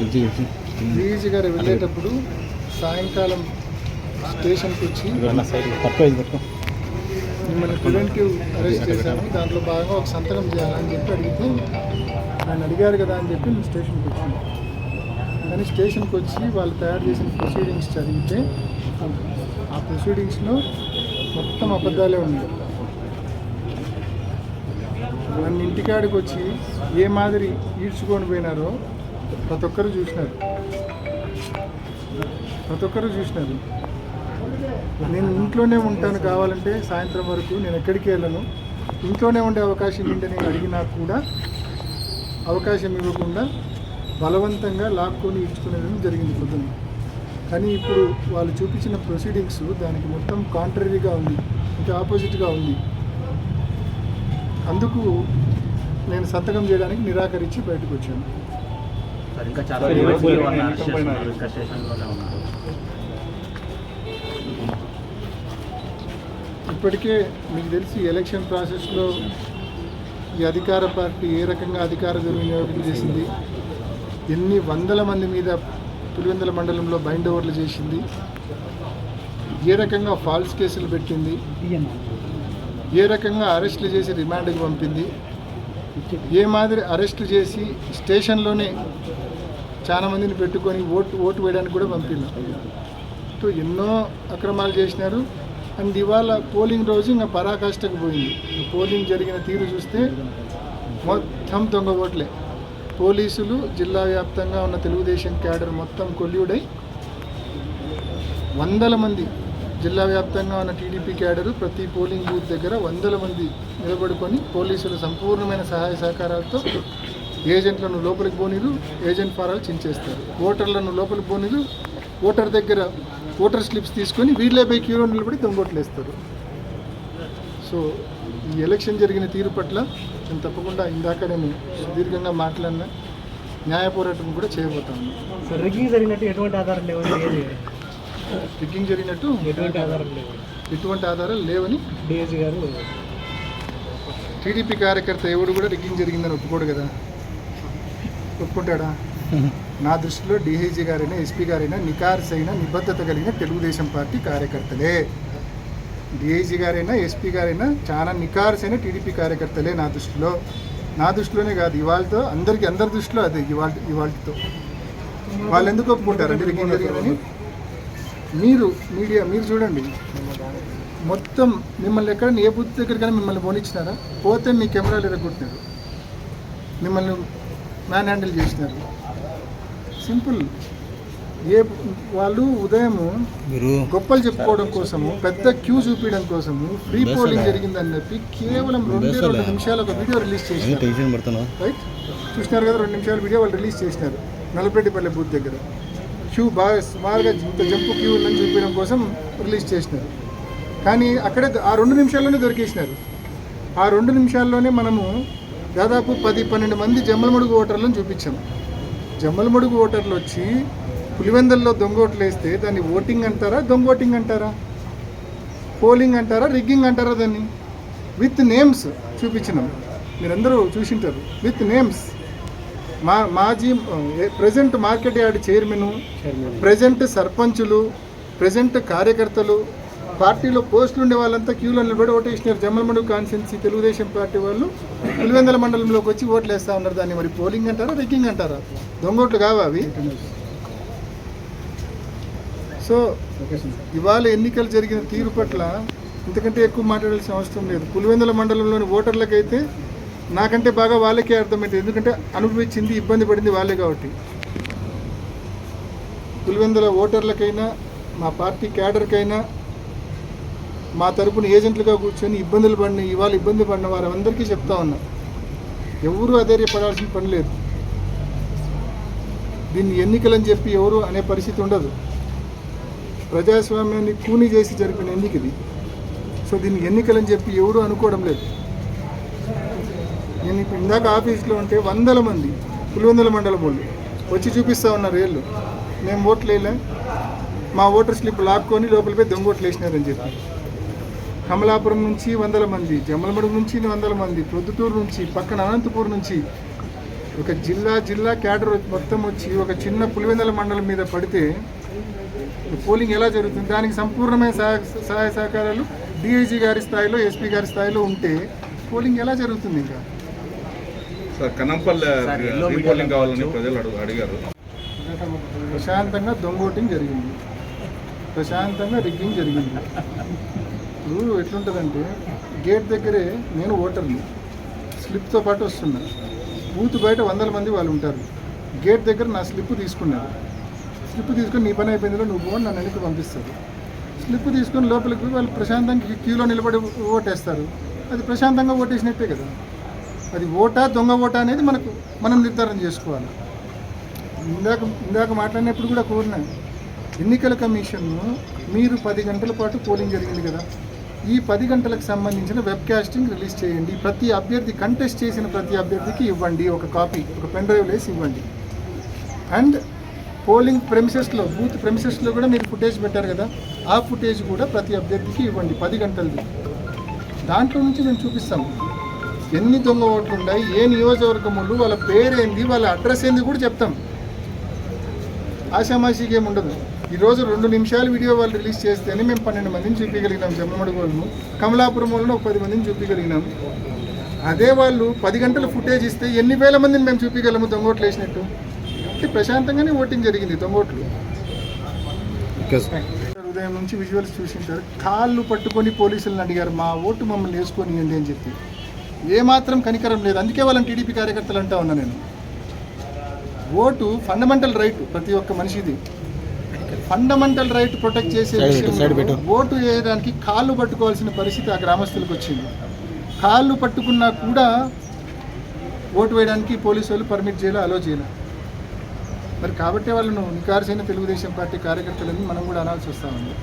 DEG గారు వెళ్ళేటప్పుడు సాయంకాలం స్టేషన్కి వచ్చి మిమ్మల్ని ప్రివెంటివ్ అరెస్ట్ చేశాము దాంట్లో భాగంగా ఒక సంతకం చేయాలని చెప్పి అడిగితే ఆయన అడిగారు కదా అని చెప్పి నేను స్టేషన్కి వచ్చాను కానీ స్టేషన్కి వచ్చి వాళ్ళు తయారు చేసిన ప్రొసీడింగ్స్ చదివితే ఆ ప్రొసీడింగ్స్లో మొత్తం అబద్ధాలే ఉన్నాయి. నన్ను ఇంటికాడికి వచ్చి ఏ మాదిరి ఈడ్చుకొని పోయినారో ప్రతి ఒక్కరు చూసినారు. ప్రతి ఒక్కరు చూసినారు. నేను ఇంట్లోనే ఉంటాను కావాలంటే సాయంత్రం వరకు నేను ఎక్కడికి వెళ్ళను. ఇంట్లోనే ఉండే అవకాశం ఏంటని అడిగినా కూడా అవకాశం ఇవ్వకుండా బలవంతంగా లాక్కొని ఇచ్చుకునేది జరిగింది పొద్దున్న. కానీ ఇప్పుడు వాళ్ళు చూపించిన ప్రొసీడింగ్స్ దానికి మొత్తం కాంట్రరీగా ఉంది. ఇంకా ఆపోజిట్గా ఉంది. అందుకు నేను సంతకం చేయడానికి నిరాకరించి బయటకు వచ్చాను. సార్ ఇంకా చాలా అరెస్ట్ ఇంకా స్టేషన్లోనే ఉన్నారు. ఇప్పటికే మీకు తెలిసి ఎలక్షన్ ప్రాసెస్లో ఈ అధికార పార్టీ ఏ రకంగా అధికార దుర్వినియోగం చేసింది? ఎన్ని వందల మంది మీద పులివెందుల మండలంలో బైండ్ ఓవర్లు చేసింది? ఏ రకంగా ఫాల్స్ కేసులు పెట్టింది? ఏ రకంగా అరెస్టులు చేసి రిమాండ్కి పంపింది? ఏ మాదిరి అరెస్టులు చేసి స్టేషన్లోనే చాలా మందిని పెట్టుకొని ఓటు ఓటు వేయడానికి కూడా పంపినారు సో ఎన్నో అక్రమాలు చేసినారు. అండ్ ఇవాళ పోలింగ్ రోజు ఇంకా పరాకాష్ఠకు పోయింది. ఈ పోలింగ్ జరిగిన తీరు చూస్తే మొత్తం దొంగ ఓట్లే. పోలీసులు జిల్లా వ్యాప్తంగా ఉన్న తెలుగుదేశం క్యాడర్ మొత్తం కొల్యూడై వందల మంది జిల్లా వ్యాప్తంగా ఉన్న టీడీపీ క్యాడరు ప్రతి పోలింగ్ బూత్ దగ్గర వందల మంది నిలబడుకొని పోలీసులు సంపూర్ణమైన సహాయ సహకారాలతో ఏజెంట్లను లోపలికి పోనీరు ఏజెంట్ ఫారాలు చించేస్తారు. ఓటర్లను లోపలికి పోనీరు ఓటర్ దగ్గర ఓటర్ స్లిప్స్ తీసుకొని వీళ్ళే పై క్యూలో నిలబడి దొంగోట్లేస్తారు సో ఈ ఎలక్షన్ జరిగిన తీరు పట్ల నేను తప్పకుండా ఇందాక నేను సుదీర్ఘంగా మాట్లాడిన న్యాయ పోరాటం కూడా చేయబోతాను. రిగ్గింగ్ జరిగినట్టు ఎటువంటి ఆధారం లేవని రిగ్గింగ్ జరిగినట్టు ఎటువంటి ఆధారం లేవు. ఎటువంటి ఆధారాలు లేవని డిఎస్సి గారు టీడీపీ కార్యకర్త ఎవడు కూడా రిగ్గింగ్ జరిగిందని ఒప్పుకోడు కదా. ఒప్పుకుంటాడా? నా దృష్టిలో డిఐజీ గారైనా ఎస్పీ గారైనా నికార్స్ అయినా నిబద్ధత కలిగిన తెలుగుదేశం పార్టీ కార్యకర్తలే. డిఐజీ గారైనా ఎస్పీ గారైనా చాలా నికార్స్ అయిన టీడీపీ కార్యకర్తలే నా దృష్టిలో. నా దృష్టిలోనే కాదు ఇవాళతో అందరికీ అందరి దృష్టిలో అదే ఇవాళ ఇవాళతో. వాళ్ళు ఎందుకు ఒప్పుకుంటారండి జరిగిందని మీరు మీడియా మీరు చూడండి. మొత్తం మిమ్మల్ని ఎక్కడ ఏ బుద్ధి దగ్గరికైనా మిమ్మల్ని పోనిచ్చినారా? పోతే మీ కెమెరాలు ఎరగొట్టినారు. మిమ్మల్ని మ్యాన్ హ్యాండిల్ చేసినారు. సింపుల్ ఏ వాళ్ళు ఉదయం గొప్పలు చెప్పుకోవడం కోసము పెద్ద క్యూ చూపించడం కోసము ఫ్రీ పోలింగ్ జరిగిందని చెప్పి కేవలం రెండు రెండు నిమిషాలు ఒక వీడియో రిలీజ్ చేసినారు. రైట్ చూసినారు కదా రెండు నిమిషాల వీడియో వాళ్ళు రిలీజ్ చేసినారు. నలపెట్టిపల్లి బూత్ దగ్గర. క్యూ బాగా సుమారుగా ఇంత జంపు క్యూ ఉందని చూపించడం కోసం రిలీజ్ చేసినారు. కానీ అక్కడే ఆ రెండు నిమిషాల్లోనే దొరికేసినారు. ఆ రెండు నిమిషాల్లోనే మనము దాదాపు పది పన్నెండు మంది జమ్మలమడుగు ఓటర్లను చూపించాం. జమ్మలమడుగు ఓటర్లు వచ్చి పులివెందల్లో దొంగ ఓట్లు వేస్తే దాన్ని ఓటింగ్ అంటారా దొంగ ఓటింగ్ అంటారా? పోలింగ్ అంటారా రిగ్గింగ్ అంటారా దాన్ని? విత్ నేమ్స్ చూపించినాం. మీరందరూ చూసింటారు. With names. మా మాజీ present market yard chairman. Present సర్పంచులు ప్రజెంట్ కార్యకర్తలు పార్టీలో పోస్టులు ఉండే వాళ్ళంతా క్యూలో నిలబడి ఓటేసినారు. జమ్మలమడుగు కాన్స్టిట్యున్సీ తెలుగుదేశం పార్టీ వాళ్ళు పులివెందల మండలంలోకి వచ్చి ఓట్లు వేస్తూ ఉన్నారు. దాన్ని మరి పోలింగ్ అంటారా రిగ్గింగ్ అంటారా? దొంగోట్లు కావా అవి? సో ఇవాళ ఎన్నికలు జరిగిన తీరు పట్ల ఇంతకంటే ఎక్కువ మాట్లాడాల్సిన అవసరం లేదు. పులివెందుల మండలంలోని ఓటర్లకైతే నాకంటే బాగా వాళ్ళకే అర్థమవుతుంది ఎందుకంటే అనుభవించింది ఇబ్బంది పడింది వాళ్ళే కాబట్టి. పులివెందుల ఓటర్లకైనా మా పార్టీ క్యాడర్కైనా మా తరపున ఏజెంట్లుగా కూర్చొని ఇబ్బందులు పడిన ఇవాళ ఇబ్బంది పడిన వారందరికీ చెప్తా ఉన్నా. ఎవరు అధైర్యపడాల్సిన పని లేదు. దీన్ని ఎన్నికలని చెప్పి ఎవరు అనే పరిస్థితి ఉండదు. ప్రజాస్వామ్యాన్ని కూని చేసి జరిపిన ఎన్నిక ఇది. సో దీన్ని ఎన్నికలని చెప్పి ఎవరు అనుకోవడం లేదు. నేను ఇప్పుడు ఇందాక ఆఫీస్లో ఉంటే వందల మంది పులివెందుల మండలం వాళ్ళు వచ్చి చూపిస్తూ ఉన్నారు వేళ్ళు మేము ఓట్లు వేయలే. మా ఓటర్ స్లిప్ లాక్కొని లోపలిపై దొంగ ఓట్లు వేసినారని చెప్పి. కమలాపురం నుంచి వందల మంది జమ్మలమడుగు నుంచి వందల మంది ప్రొద్దుటూరు నుంచి పక్కన అనంతపూర్ నుంచి ఒక జిల్లా జిల్లా క్యాడర్ మొత్తం వచ్చి ఒక చిన్న పులివెందల మండలం మీద పడితే పోలింగ్ ఎలా జరుగుతుంది? దానికి సంపూర్ణమైన సహాయ సహాయ సహకారాలు డిఐజీ గారి స్థాయిలో ఎస్పీ గారి స్థాయిలో ఉంటే పోలింగ్ ఎలా జరుగుతుంది ఇంకా? Sir Kanampalli sir, yellow repolling మీడియాలో కావాలని కావచ్చు. ప్రజలు అడుగు అడిగారు. ప్రశాంతంగా దొంగ ఓటింగ్ జరిగింది. ప్రశాంతంగా రిగ్గింగ్ జరిగింది. ఇప్పుడు ఎట్లుంటుందంటే గేట్ దగ్గరే నేను ఓటర్ని. స్లిప్తో పాటు వస్తున్నా. బూత్ బయట వందల మంది వాళ్ళు ఉంటారు. గేట్ దగ్గర నా స్లిప్ తీసుకున్నారు స్లిప్ తీసుకొని నీ పని అయిపోయిందిలో నువ్వు పో అని నన్ను వెనక్కి పంపిస్తారు స్లిప్ తీసుకొని లోపలికి వాళ్ళు ప్రశాంతంగా క్యూలో నిలబడి ఓటేస్తారు. అది ప్రశాంతంగా ఓటేసినట్టే కదా. అది ఓటా దొంగ ఓటా అనేది మనకు మనం నిర్ధారణ చేసుకోవాలి. ఇందాక ఇందాక మాట్లాడినప్పుడు కూడా కోరిన ఎన్నికల కమిషన్ను మీరు పది గంటల పాటు పోలింగ్ జరిగింది కదా. ఈ పది గంటలకు సంబంధించిన వెబ్ కాస్టింగ్ రిలీజ్ చేయండి. ప్రతి అభ్యర్థి కంటెస్ట్ చేసిన ప్రతి అభ్యర్థికి ఇవ్వండి ఒక కాపీ ఒక పెన్ డ్రైవ్ వేసి ఇవ్వండి. అండ్ పోలింగ్ ప్రెమిసెస్లో బూత్ ప్రెమిసెస్లో కూడా మీరు ఫుటేజ్ పెట్టారు కదా ఆ ఫుటేజ్ కూడా ప్రతి అభ్యర్థికి ఇవ్వండి పది గంటలది. దాంట్లో నుంచి మేము చూపిస్తాం. ఎన్ని దొంగ ఓట్లు ఉన్నాయి ఏ నియోజకవర్గములు వాళ్ళ పేరేంది వాళ్ళ అడ్రస్ ఏంది కూడా చెప్తాం. ఆషామాషికి ఏమి ఉండదు. ఈరోజు రెండు నిమిషాలు వీడియో వాళ్ళు రిలీజ్ చేస్తేనే మేము పన్నెండు మందిని చూపించగలిగినాం జమ్మమడుగు వాళ్ళను కమలాపురం వాళ్ళను ఒక పది మందిని చూపించగలిగినాం. అదే వాళ్ళు పది గంటల ఫుటేజ్ ఇస్తే ఎన్ని వేల మందిని మేము చూపించగలము దొంగోట్లు వేసినట్టు? అంటే ప్రశాంతంగానే ఓటింగ్ జరిగింది దొంగోట్లు ఉదయం నుంచి విజువల్స్ చూసింటారు. కాళ్ళు పట్టుకొని పోలీసులను అడిగారు మా ఓటు మమ్మల్ని వేసుకొని అని చెప్పి. ఏమాత్రం కనికరం లేదు. అందుకే వాళ్ళని టీడీపీ కార్యకర్తలు అంటా ఉన్నా నేను. ఓటు ఫండమెంటల్ రైట్ ప్రతి ఒక్క మనిషిది. ఫండమెంటల్ రైట్ ప్రొటెక్ట్ చేసే విషయంలో ఓటు వేయడానికి కాళ్ళు పట్టుకోవాల్సిన పరిస్థితి ఆ గ్రామస్తులకు వచ్చింది. కాళ్ళు పట్టుకున్నా కూడా ఓటు వేయడానికి పోలీసు వాళ్ళు పర్మిట్ చేయాలి అలో చేయాలి. మరి కాబట్టి వాళ్ళను నికార్సైన తెలుగుదేశం పార్టీ కార్యకర్తలని మనం కూడా అనాల్సి వస్తా ఉంది.